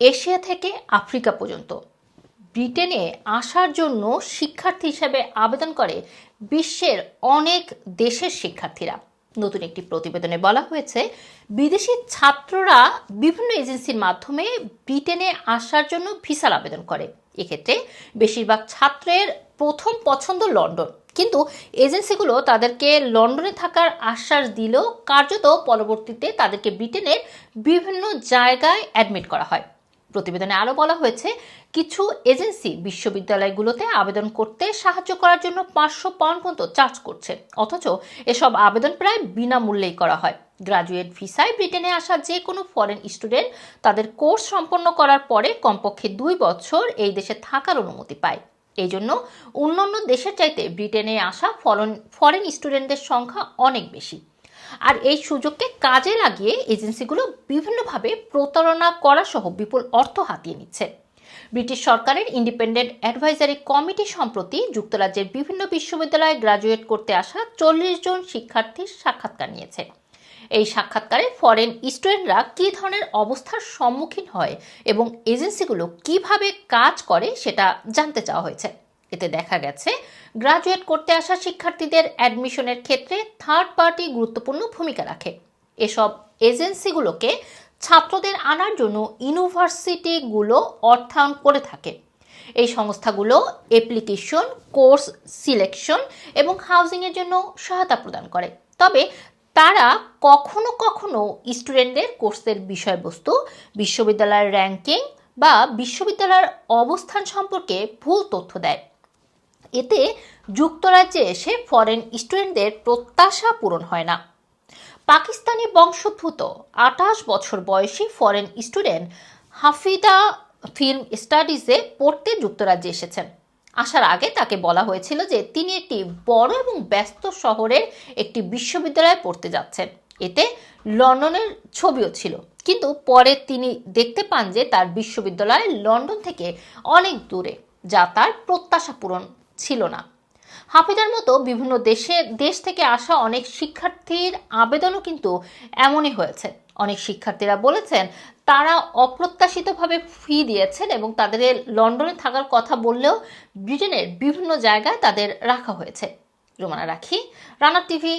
Asia থেকে Africa পর্যন্ত। ব্রিটেনে আসার জন্য শিক্ষার্থী হিসেবে আবেদন করে বিশ্বের অনেক দেশের শিক্ষার্থীরা। নতুন একটি প্রতিবেদনে বলা হয়েছে, বিদেশি ছাত্ররা বিভিন্ন এজেন্সির মাধ্যমে ব্রিটেনে আসার জন্য ভিসার আবেদন করে। এক্ষেত্রে বেশিরভাগ ছাত্রের প্রথম পছন্দ লন্ডন। কিন্তু এজেন্সিগুলো তাদেরকে লন্ডনে থাকার আশ্বাস দিলেও কার্যত পরবর্তীতে তাদেরকে ব্রিটেনের বিভিন্ন জায়গায় অ্যাডমিট করা হয়। প্রতিবেদনে আরও বলা হয়েছে, কিছু এজেন্সি বিশ্ববিদ্যালয়গুলোতে আবেদন করতে সাহায্য করার জন্য পাঁচশো পাউন্ড পর্যন্ত চার্জ করছে। অথচ এসব আবেদন প্রায় বিনামূল্যেই করা হয়। গ্রাজুয়েট ভিসায় ব্রিটেনে আসা যে কোনো ফরেন স্টুডেন্ট তাদের কোর্স সম্পন্ন করার পরে কমপক্ষে দুই বছর এই দেশে থাকার অনুমতি পায়। এই জন্য অন্যান্য দেশের চাইতে ব্রিটেনে আসা ফরেন ফরেন স্টুডেন্টদের সংখ্যা অনেক বেশি। আর এই সুযোগকে কাজে লাগিয়ে এজেন্সিগুলো বিভিন্নভাবে প্রতারণা করা সহ বিপুল অর্থ হাতিয়ে নিচ্ছে। ব্রিটিশ সরকারের ইন্ডিপেন্ডেন্ট অ্যাডভাইজারি কমিটি সম্প্রতি যুক্তরাজ্যের বিভিন্ন বিশ্ববিদ্যালয়ে গ্রাজুয়েট করতে আসা চল্লিশ জন শিক্ষার্থীর সাক্ষাৎকার নিয়েছে। এই সাক্ষাৎকারে ফরেন স্টুডেন্টরা কী ধরনের অবস্থার সম্মুখীন হয় এবং এজেন্সিগুলো কীভাবে কাজ করে সেটা জানতে চাওয়া হয়েছে। এতে দেখা গেছে গ্রাজুয়েট করতে আসা শিক্ষার্থীদের অ্যাডমিশনের ক্ষেত্রে থার্ড পার্টি গুরুত্বপূর্ণ ভূমিকা রাখে। এসব এজেন্সিগুলোকে ছাত্রদের আনার জন্য ইউনিভার্সিটিগুলো অর্থায়ন করে থাকে। এই সংস্থাগুলো অ্যাপ্লিকেশন কোর্স সিলেকশন এবং হাউজিংয়ের জন্য সহায়তা প্রদান করে। তবে তারা কখনো কখনো স্টুডেন্টদের কোর্সের বিষয়বস্তু, বিশ্ববিদ্যালয়ের র্যাঙ্কিং বা বিশ্ববিদ্যালয়ের অবস্থান সম্পর্কে ভুল তথ্য দেয়। এতে যুক্তরাজ্যে এসে ফরেন স্টুডেন্টদের প্রত্যাশা পূরণ হয় না। পাকিস্তানি বংশোদ্ভূত আঠাশ বছর বয়সী ফরেন স্টুডেন্ট হাফিদা ফিল্ম স্টাডিজে পড়তে যুক্তরাজ্যে এসেছেন। আসার আগে তাকে বলা হয়েছিল যে তিনি একটি বড় এবং ব্যস্ত শহরের একটি বিশ্ববিদ্যালয়ে পড়তে যাচ্ছেন। এতে লন্ডনের ছবিও ছিল। কিন্তু পরে তিনি দেখতে পান যে তার বিশ্ববিদ্যালয় লন্ডন থেকে অনেক দূরে, যা তার প্রত্যাশা পূরণ ছিল না। হাফিজার মতো বিভিন্ন দেশে, দেশ থেকে আসা অনেক শিক্ষার্থীর আবেদনও কিন্তু এমনই হয়েছে। অনেক শিক্ষার্থীরা বলেছেন, তারা অপ্রত্যাশিতভাবে ফি দিয়েছেন এবং তাদের লন্ডনে থাকার কথা বললেও ব্রিটেনের বিভিন্ন জায়গায় তাদের রাখা হয়েছে। রোমানা রাখি রানার টিভি।